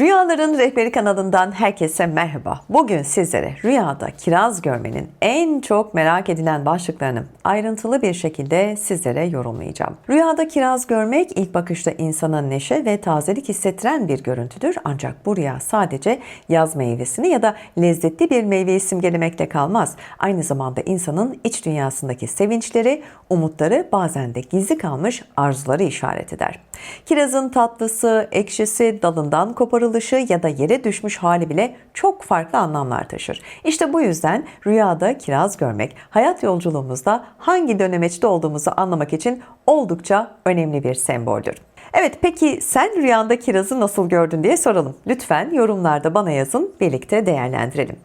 Rüyaların Rehberi kanalından herkese merhaba. Bugün sizlere rüyada kiraz görmenin en çok merak edilen başlıklarını ayrıntılı bir şekilde sizlere yorumlayacağım. Rüyada kiraz görmek ilk bakışta insana neşe ve tazelik hissettiren bir görüntüdür. Ancak bu rüya sadece yaz meyvesini ya da lezzetli bir meyveyi simgelemekle kalmaz. Aynı zamanda insanın iç dünyasındaki sevinçleri, umutları bazen de gizli kalmış arzuları işaret eder. Kirazın tatlısı, ekşisi, dalından koparılışı ya da yere düşmüş hali bile çok farklı anlamlar taşır. İşte bu yüzden rüyada kiraz görmek hayat yolculuğumuzda hangi dönemeçte olduğumuzu anlamak için oldukça önemli bir semboldür. Evet peki sen rüyanda kirazı nasıl gördün diye soralım. Lütfen yorumlarda bana yazın birlikte değerlendirelim.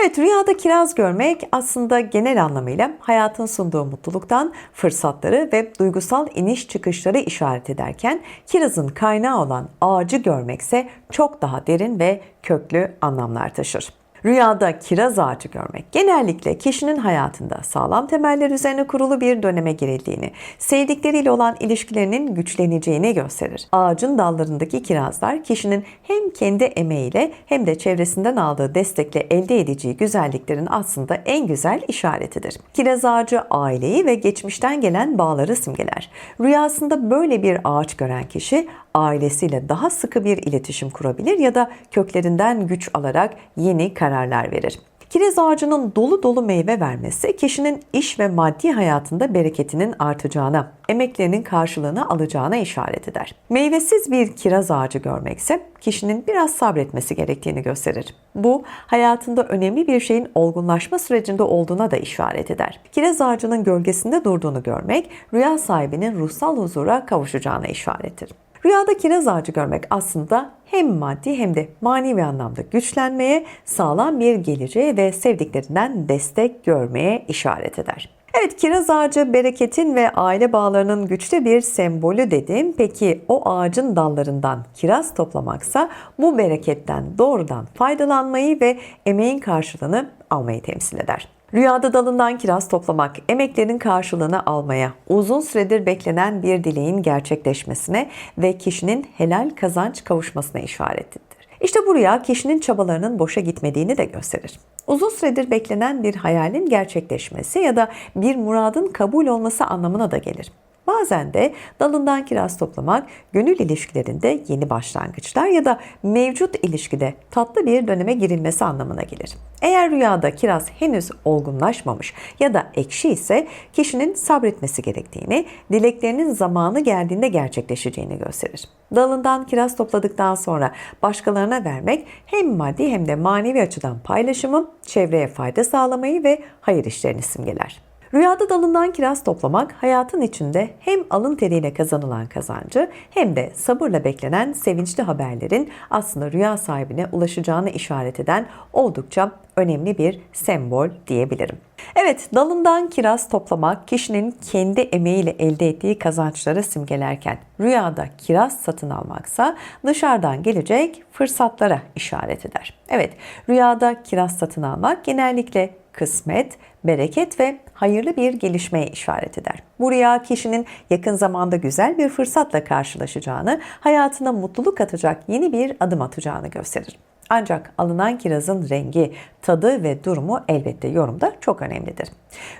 Evet rüyada kiraz görmek aslında genel anlamıyla hayatın sunduğu mutluluktan fırsatları ve duygusal iniş çıkışları işaret ederken kirazın kaynağı olan ağacı görmekse çok daha derin ve köklü anlamlar taşır. Rüyada kiraz ağacı görmek genellikle kişinin hayatında sağlam temeller üzerine kurulu bir döneme girildiğini, sevdikleriyle olan ilişkilerinin güçleneceğini gösterir. Ağacın dallarındaki kirazlar kişinin hem kendi emeğiyle hem de çevresinden aldığı destekle elde edeceği güzelliklerin aslında en güzel işaretidir. Kiraz ağacı aileyi ve geçmişten gelen bağları simgeler. Rüyasında böyle bir ağaç gören kişi ailesiyle daha sıkı bir iletişim kurabilir ya da köklerinden güç alarak yeni kararlar verir. Kiraz ağacının dolu dolu meyve vermesi kişinin iş ve maddi hayatında bereketinin artacağına, emeklerinin karşılığını alacağına işaret eder. Meyvesiz bir kiraz ağacı görmekse kişinin biraz sabretmesi gerektiğini gösterir. Bu hayatında önemli bir şeyin olgunlaşma sürecinde olduğuna da işaret eder. Kiraz ağacının gölgesinde durduğunu görmek rüya sahibinin ruhsal huzura kavuşacağına işarettir. Rüyada kiraz ağacı görmek aslında hem maddi hem de manevi anlamda güçlenmeye, sağlam bir geleceğe ve sevdiklerinden destek görmeye işaret eder. Evet kiraz ağacı bereketin ve aile bağlarının güçlü bir sembolü dedim. Peki o ağacın dallarından kiraz toplamaksa bu bereketten doğrudan faydalanmayı ve emeğin karşılığını almayı temsil eder. Rüyada dalından kiraz toplamak, emeklerin karşılığını almaya, uzun süredir beklenen bir dileğin gerçekleşmesine ve kişinin helal kazanç kavuşmasına işarettir. İşte bu rüya kişinin çabalarının boşa gitmediğini de gösterir. Uzun süredir beklenen bir hayalin gerçekleşmesi ya da bir muradın kabul olması anlamına da gelir. Bazen de dalından kiraz toplamak gönül ilişkilerinde yeni başlangıçlar ya da mevcut ilişkide tatlı bir döneme girilmesi anlamına gelir. Eğer rüyada kiraz henüz olgunlaşmamış ya da ekşi ise kişinin sabretmesi gerektiğini, dileklerinin zamanı geldiğinde gerçekleşeceğini gösterir. Dalından kiraz topladıktan sonra başkalarına vermek hem maddi hem de manevi açıdan paylaşımı, çevreye fayda sağlamayı ve hayır işlerini simgeler. Rüyada dalından kiraz toplamak hayatın içinde hem alın teriyle kazanılan kazancı hem de sabırla beklenen sevinçli haberlerin aslında rüya sahibine ulaşacağını işaret eden oldukça önemli bir sembol diyebilirim. Evet, dalından kiraz toplamak kişinin kendi emeğiyle elde ettiği kazançları simgelerken rüyada kiraz satın almaksa dışarıdan gelecek fırsatlara işaret eder. Evet, rüyada kiraz satın almak genellikle kısmet, bereket ve hayırlı bir gelişmeye işaret eder. Bu rüya kişinin yakın zamanda güzel bir fırsatla karşılaşacağını, hayatına mutluluk katacak yeni bir adım atacağını gösterir. Ancak alınan kirazın rengi, tadı ve durumu elbette yorumda çok önemlidir.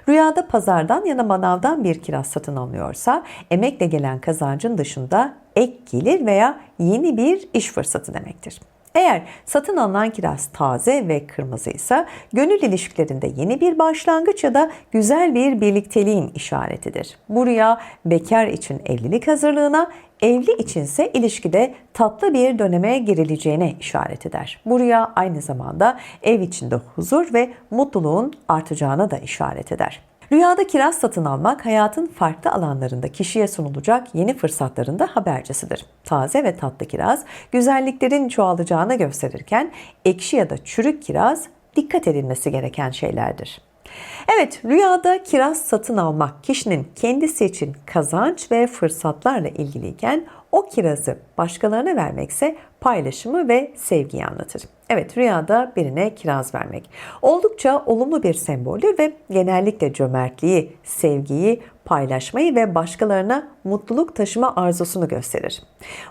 Rüyada pazardan ya da manavdan bir kiraz satın alınıyorsa emekle gelen kazancın dışında ek gelir veya yeni bir iş fırsatı demektir. Eğer satın alınan kiraz taze ve kırmızıysa gönül ilişkilerinde yeni bir başlangıç ya da güzel bir birlikteliğin işaretidir. Bu rüya bekar için evlilik hazırlığına, evli içinse ilişkide tatlı bir döneme girileceğine işaret eder. Bu rüya aynı zamanda ev içinde huzur ve mutluluğun artacağına da işaret eder. Rüyada kiraz satın almak hayatın farklı alanlarında kişiye sunulacak yeni fırsatların da habercisidir. Taze ve tatlı kiraz güzelliklerin çoğalacağını gösterirken ekşi ya da çürük kiraz dikkat edilmesi gereken şeylerdir. Evet, rüyada kiraz satın almak kişinin kendisi için kazanç ve fırsatlarla ilgiliyken o kirazı başkalarına vermekse paylaşımı ve sevgiyi anlatır. Evet rüyada birine kiraz vermek. Oldukça olumlu bir semboldür ve genellikle cömertliği, sevgiyi, paylaşmayı ve başkalarına mutluluk taşıma arzusunu gösterir.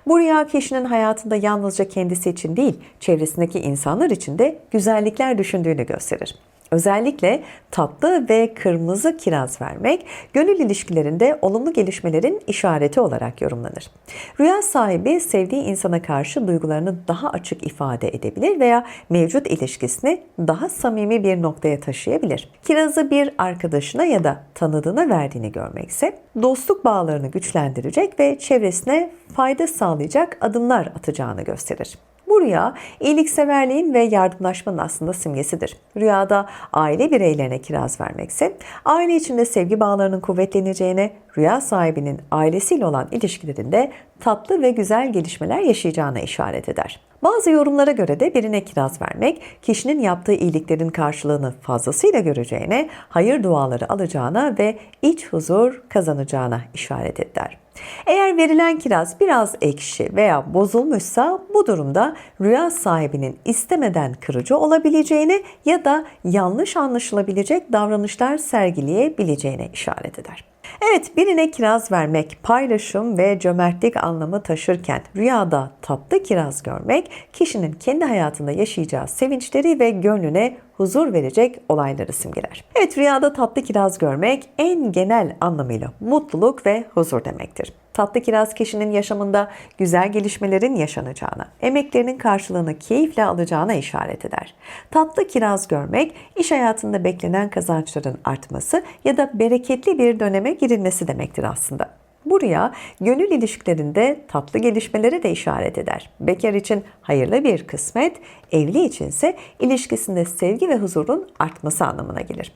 Bu rüya kişinin hayatında yalnızca kendisi için değil, çevresindeki insanlar için de güzellikler düşündüğünü gösterir. Özellikle tatlı ve kırmızı kiraz vermek gönül ilişkilerinde olumlu gelişmelerin işareti olarak yorumlanır. Rüya sahibi sevdiği insana karşı duygularını daha açık ifade edebilir veya mevcut ilişkisini daha samimi bir noktaya taşıyabilir. Kirazı bir arkadaşına ya da tanıdığına verdiğini görmekse dostluk bağlarını güçlendirecek ve çevresine fayda sağlayacak adımlar atacağını gösterir. Bu rüya iyilikseverliğin ve yardımlaşmanın aslında simgesidir. Rüyada aile bireylerine kiraz vermekse aile içinde sevgi bağlarının kuvvetleneceğine, rüya sahibinin ailesiyle olan ilişkilerinde tatlı ve güzel gelişmeler yaşayacağına işaret eder. Bazı yorumlara göre de birine kiraz vermek, kişinin yaptığı iyiliklerin karşılığını fazlasıyla göreceğine, hayır duaları alacağına ve iç huzur kazanacağına işaret eder. Eğer verilen kiraz biraz ekşi veya bozulmuşsa bu durumda rüya sahibinin istemeden kırıcı olabileceğine ya da yanlış anlaşılabilecek davranışlar sergileyebileceğine işaret eder. Evet, birine kiraz vermek, paylaşım ve cömertlik anlamı taşırken rüyada tatlı kiraz görmek kişinin kendi hayatında yaşayacağı sevinçleri ve gönlüne huzur verecek olayları simgeler. Evet, rüyada tatlı kiraz görmek en genel anlamıyla mutluluk ve huzur demektir. Tatlı kiraz kişinin yaşamında güzel gelişmelerin yaşanacağına, emeklerinin karşılığını keyifle alacağına işaret eder. Tatlı kiraz görmek, iş hayatında beklenen kazançların artması ya da bereketli bir döneme girilmesi demektir aslında. Bu rüya gönül ilişkilerinde tatlı gelişmelere de işaret eder. Bekar için hayırlı bir kısmet, evli içinse ilişkisinde sevgi ve huzurun artması anlamına gelir.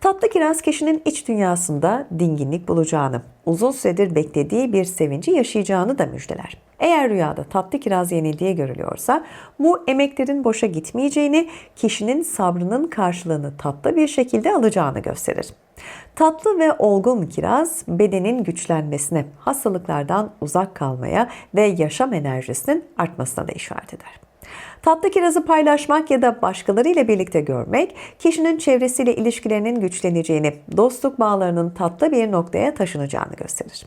Tatlı kiraz kişinin iç dünyasında dinginlik bulacağını, uzun süredir beklediği bir sevinci yaşayacağını da müjdeler. Eğer rüyada tatlı kiraz yenildiği görülüyorsa bu emeklerin boşa gitmeyeceğini, kişinin sabrının karşılığını tatlı bir şekilde alacağını gösterir. Tatlı ve olgun kiraz bedenin güçlenmesine, hastalıklardan uzak kalmaya ve yaşam enerjisinin artmasına da işaret eder. Tatlı kirazı paylaşmak ya da başkalarıyla birlikte görmek, kişinin çevresiyle ilişkilerinin güçleneceğini, dostluk bağlarının tatlı bir noktaya taşınacağını gösterir.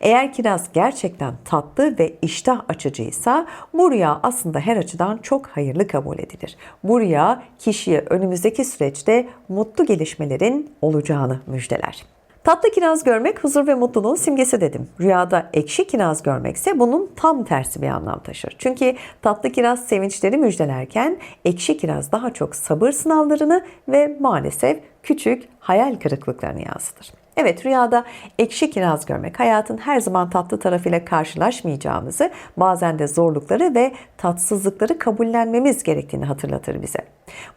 Eğer kiraz gerçekten tatlı ve iştah açıcıysa bu rüya aslında her açıdan çok hayırlı kabul edilir. Bu rüya kişiye önümüzdeki süreçte mutlu gelişmelerin olacağını müjdeler. Tatlı kiraz görmek huzur ve mutluluğun simgesi dedim. Rüyada ekşi kiraz görmekse bunun tam tersi bir anlam taşır. Çünkü tatlı kiraz sevinçleri müjdelerken ekşi kiraz daha çok sabır sınavlarını ve maalesef küçük hayal kırıklıklarını yansıtır. Evet rüyada ekşi kiraz görmek hayatın her zaman tatlı tarafıyla karşılaşmayacağımızı, bazen de zorlukları ve tatsızlıkları kabullenmemiz gerektiğini hatırlatır bize.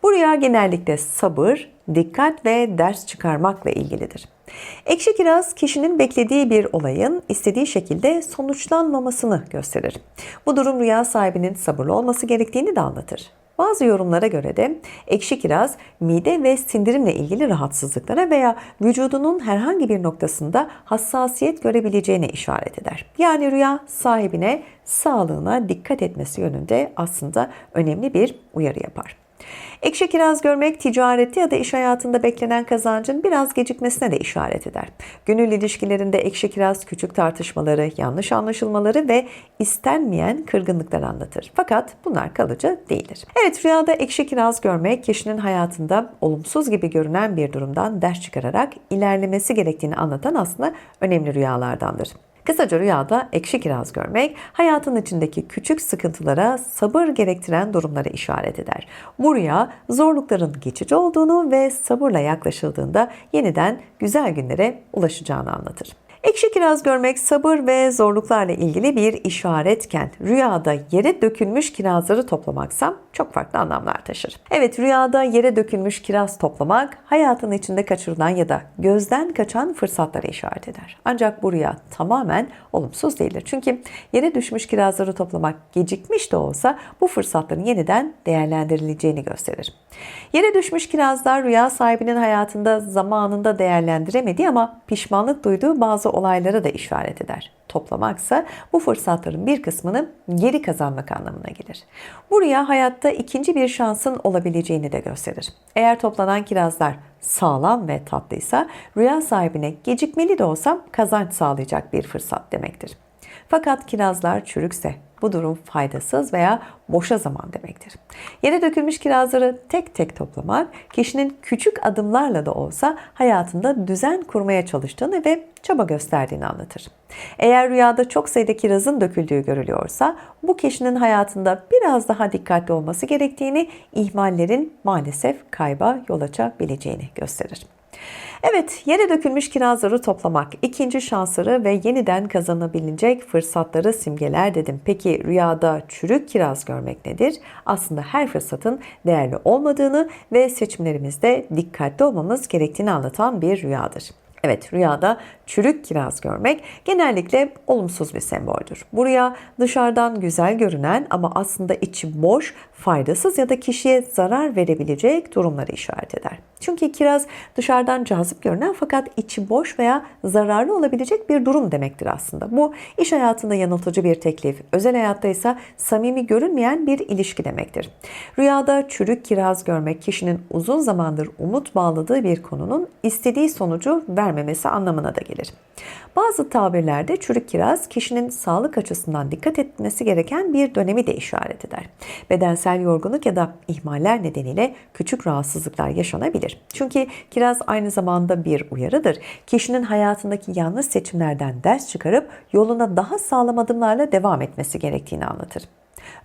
Bu rüya genellikle sabır, dikkat ve ders çıkarmakla ilgilidir. Ekşi kiraz kişinin beklediği bir olayın istediği şekilde sonuçlanmamasını gösterir. Bu durum rüya sahibinin sabırlı olması gerektiğini de anlatır. Bazı yorumlara göre de ekşi kiraz mide ve sindirimle ilgili rahatsızlıklara veya vücudunun herhangi bir noktasında hassasiyet görebileceğine işaret eder. Yani rüya sahibine sağlığına dikkat etmesi yönünde aslında önemli bir uyarı yapar. Ekşi kiraz görmek ticarette ya da iş hayatında beklenen kazancın biraz gecikmesine de işaret eder. Gönül ilişkilerinde ekşi kiraz küçük tartışmaları, yanlış anlaşılmaları ve istenmeyen kırgınlıklar anlatır. Fakat bunlar kalıcı değildir. Evet rüyada ekşi kiraz görmek kişinin hayatında olumsuz gibi görünen bir durumdan ders çıkararak ilerlemesi gerektiğini anlatan aslında önemli rüyalardandır. Kısaca rüyada ekşi kiraz görmek hayatın içindeki küçük sıkıntılara sabır gerektiren durumlara işaret eder. Bu rüya zorlukların geçici olduğunu ve sabırla yaklaşıldığında yeniden güzel günlere ulaşacağını anlatır. Ekşi kiraz görmek sabır ve zorluklarla ilgili bir işaretken rüyada yere dökülmüş kirazları toplamaksam çok farklı anlamlar taşır. Evet rüyada yere dökülmüş kiraz toplamak hayatın içinde kaçırılan ya da gözden kaçan fırsatlara işaret eder. Ancak bu rüya tamamen olumsuz değildir. Çünkü yere düşmüş kirazları toplamak gecikmiş de olsa bu fırsatların yeniden değerlendirileceğini gösterir. Yere düşmüş kirazlar rüya sahibinin hayatında zamanında değerlendiremediği ama pişmanlık duyduğu bazı olaylara da işaret eder. Toplamaksa bu fırsatların bir kısmını geri kazanmak anlamına gelir. Bu rüya hayatta ikinci bir şansın olabileceğini de gösterir. Eğer toplanan kirazlar sağlam ve tatlıysa rüya sahibine gecikmeli de olsa kazanç sağlayacak bir fırsat demektir. Fakat kirazlar çürükse bu durum faydasız veya boşa zaman demektir. Yere dökülmüş kirazları tek tek toplamak kişinin küçük adımlarla da olsa hayatında düzen kurmaya çalıştığını ve çaba gösterdiğini anlatır. Eğer rüyada çok sayıda kirazın döküldüğü görülüyorsa bu kişinin hayatında biraz daha dikkatli olması gerektiğini, ihmallerin maalesef kayba yol açabileceğini gösterir. Evet, yere dökülmüş kirazları toplamak, ikinci şansları ve yeniden kazanabilecek fırsatları simgeler dedim. Peki rüyada çürük kiraz görmek nedir? Aslında her fırsatın değerli olmadığını ve seçimlerimizde dikkatli olmamız gerektiğini anlatan bir rüyadır. Evet rüyada çürük kiraz görmek genellikle olumsuz bir semboldür. Bu rüya dışarıdan güzel görünen ama aslında içi boş, faydasız ya da kişiye zarar verebilecek durumları işaret eder. Çünkü kiraz dışarıdan cazip görünen fakat içi boş veya zararlı olabilecek bir durum demektir aslında. Bu iş hayatında yanıltıcı bir teklif, özel hayatta ise samimi görünmeyen bir ilişki demektir. Rüyada çürük kiraz görmek kişinin uzun zamandır umut bağladığı bir konunun istediği sonucu vermemesi anlamına da gelir. Bazı tabirlerde çürük kiraz kişinin sağlık açısından dikkat etmesi gereken bir dönemi de işaret eder. Bedensel yorgunluk ya da ihmaller nedeniyle küçük rahatsızlıklar yaşanabilir. Çünkü kiraz aynı zamanda bir uyarıdır. Kişinin hayatındaki yanlış seçimlerden ders çıkarıp yoluna daha sağlam adımlarla devam etmesi gerektiğini anlatır.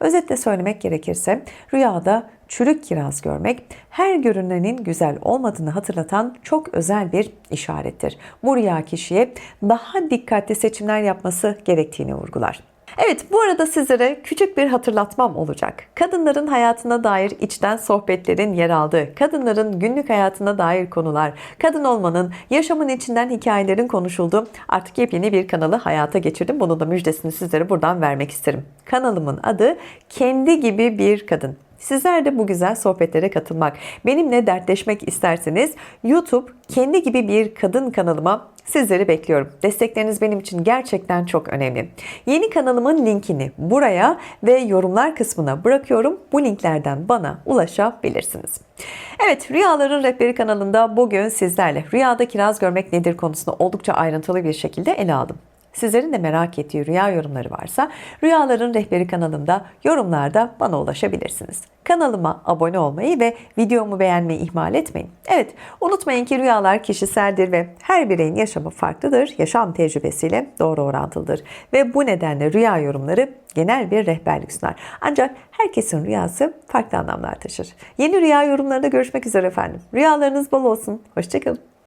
Özetle söylemek gerekirse rüyada çürük kiraz görmek her görünenin güzel olmadığını hatırlatan çok özel bir işarettir. Bu rüya kişiye daha dikkatli seçimler yapması gerektiğini vurgular. Evet bu arada sizlere küçük bir hatırlatmam olacak. Kadınların hayatına dair içten sohbetlerin yer aldığı, kadınların günlük hayatına dair konular, kadın olmanın, yaşamın içinden hikayelerin konuşulduğu artık yepyeni bir kanalı hayata geçirdim. Bunun da müjdesini sizlere buradan vermek isterim. Kanalımın adı Kendi Gibi Bir Kadın. Sizler de bu güzel sohbetlere katılmak, benimle dertleşmek isterseniz YouTube kendi gibi bir kadın kanalıma sizleri bekliyorum. Destekleriniz benim için gerçekten çok önemli. Yeni kanalımın linkini buraya ve yorumlar kısmına bırakıyorum. Bu linklerden bana ulaşabilirsiniz. Evet, Rüyaların Rehberi kanalında bugün sizlerle rüyada kiraz görmek nedir konusunu oldukça ayrıntılı bir şekilde ele aldım. Sizlerin de merak ettiği rüya yorumları varsa Rüyaların Rehberi kanalımda yorumlarda bana ulaşabilirsiniz. Kanalıma abone olmayı ve videomu beğenmeyi ihmal etmeyin. Evet, unutmayın ki rüyalar kişiseldir ve her bireyin yaşamı farklıdır, yaşam tecrübesiyle doğru orantılıdır. Ve bu nedenle rüya yorumları genel bir rehberlik sunar. Ancak herkesin rüyası farklı anlamlar taşır. Yeni rüya yorumlarında görüşmek üzere efendim. Rüyalarınız bol olsun. Hoşçakalın.